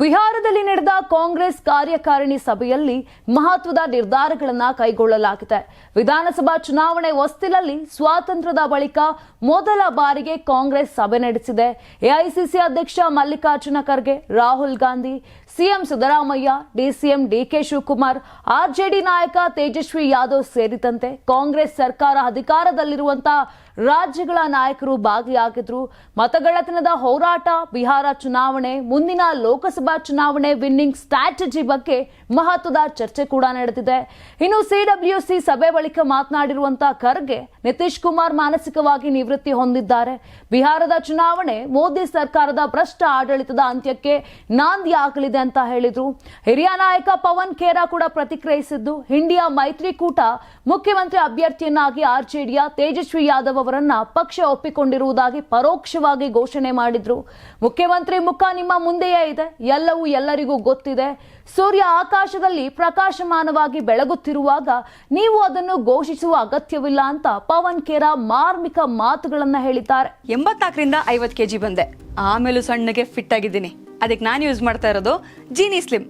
ಬಿಹಾರದಲ್ಲಿ ನಡೆದ ಕಾಂಗ್ರೆಸ್ ಕಾರ್ಯಕಾರಿಣಿ ಸಭೆಯಲ್ಲಿ ಮಹತ್ವದ ನಿರ್ಧಾರಗಳನ್ನ ಕೈಗೊಳ್ಳಲಾಗಿದೆ. ವಿಧಾನಸಭಾ ಚುನಾವಣೆ ಹೊಸ್ತಿಲಲ್ಲಿ ಸ್ವಾತಂತ್ರ್ಯದ ಬಳಿಕ ಮೊದಲ ಬಾರಿಗೆ ಕಾಂಗ್ರೆಸ್ ಸಭೆ ನಡೆಸಿದೆ. ಎಐಸಿಸಿ ಅಧ್ಯಕ್ಷ Mallikarjuna Kharge, Rahul Gandhi, CM Siddaramaiah, DCM DK Shivakumar RJD ನಾಯಕ ತೇಜಸ್ವಿ ಯಾದವ್ ಸೇರಿದಂತೆ ಕಾಂಗ್ರೆಸ್ ಸರ್ಕಾರ ಅಧಿಕಾರದಲ್ಲಿರುವಂತಹ ರಾಜ್ಯಗಳ ನಾಯಕರು ಭಾಗಿಯಾಗಿದ್ರು. ಮತಗಳತನದ ಹೋರಾಟ ಬಿಹಾರ ಚುನಾವಣೆ ಮುಂದಿನ ಲೋಕಸಭಾ ಚುನಾವಣೆ ವಿನ್ನಿಂಗ್ ಸ್ಟ್ರಾಟಜಿ ಬಗ್ಗೆ ಮಹತ್ವದ ಚರ್ಚೆ ಕೂಡ ನಡೆದಿದೆ. ಇನ್ನು ಸಿಡಬ್ಲ್ಯೂಸಿ ಸಭೆ ಬಳಿಕ ಮಾತನಾಡಿರುವಂತಹ ಖರ್ಗೆ ನಿತೀಶ್ ಕುಮಾರ್ ಮಾನಸಿಕವಾಗಿ ನಿವೃತ್ತಿ ಹೊಂದಿದ್ದಾರೆ. ಬಿಹಾರದ ಚುನಾವಣೆ ಮೋದಿ ಸರ್ಕಾರದ ಭ್ರಷ್ಟ ಆಡಳಿತದ ಅಂತ್ಯಕ್ಕೆ ನಾಂದಿ ಆಗಲಿದೆ ಅಂತ ಹೇಳಿದ್ರು. ಹಿರಿಯ ನಾಯಕ ಪವನ್ ಖೇರಾ ಕೂಡ ಪ್ರತಿಕ್ರಿಯಿಸಿದ್ದು, ಇಂಡಿಯಾ ಮೈತ್ರಿಕೂಟ ಮುಖ್ಯಮಂತ್ರಿ ಅಭ್ಯರ್ಥಿಯನ್ನಾಗಿ ಆರ್ಜೆಡಿಯ ತೇಜಸ್ವಿ ಯಾದವ್ ಅವರನ್ನ ಪಕ್ಷ ಒಪ್ಪಿಕೊಂಡಿರುವುದಾಗಿ ಪರೋಕ್ಷವಾಗಿ ಘೋಷಣೆ ಮಾಡಿದ್ರು. ಮುಖ್ಯಮಂತ್ರಿ ಮುಖ ನಿಮ್ಮ ಮುಂದೆಯೇ ಇದೆ. ಎಲ್ಲವೂ ಎಲ್ಲರಿಗೂ ಗೊತ್ತಿದೆ. ಸೂರ್ಯ ಆಕಾಶದಲ್ಲಿ ಪ್ರಕಾಶಮಾನವಾಗಿ ಬೆಳಗುತ್ತಿರುವಾಗ ನೀವು ಅದನ್ನು ಘೋಷಿಸುವ ಅಗತ್ಯವಿಲ್ಲ ಅಂತ ಪವನ್ ಖೇರಾ ಮಾರ್ಮಿಕ ಮಾತುಗಳನ್ನ ಹೇಳಿದ್ದಾರೆ. ಎಂಬತ್ನಾಲ್ಕರಿಂದ ಐವತ್ತು ಕೆಜಿ ಬಂದೆ. ಆಮೇಲೂ ಸಣ್ಣಗೆ ಫಿಟ್ ಆಗಿದ್ದೀನಿ. ಅದಕ್ಕೆ ನಾನು ಯೂಸ್ ಮಾಡ್ತಾ ಇರೋದು ಜೀನಿ ಸ್ಲಿಮ್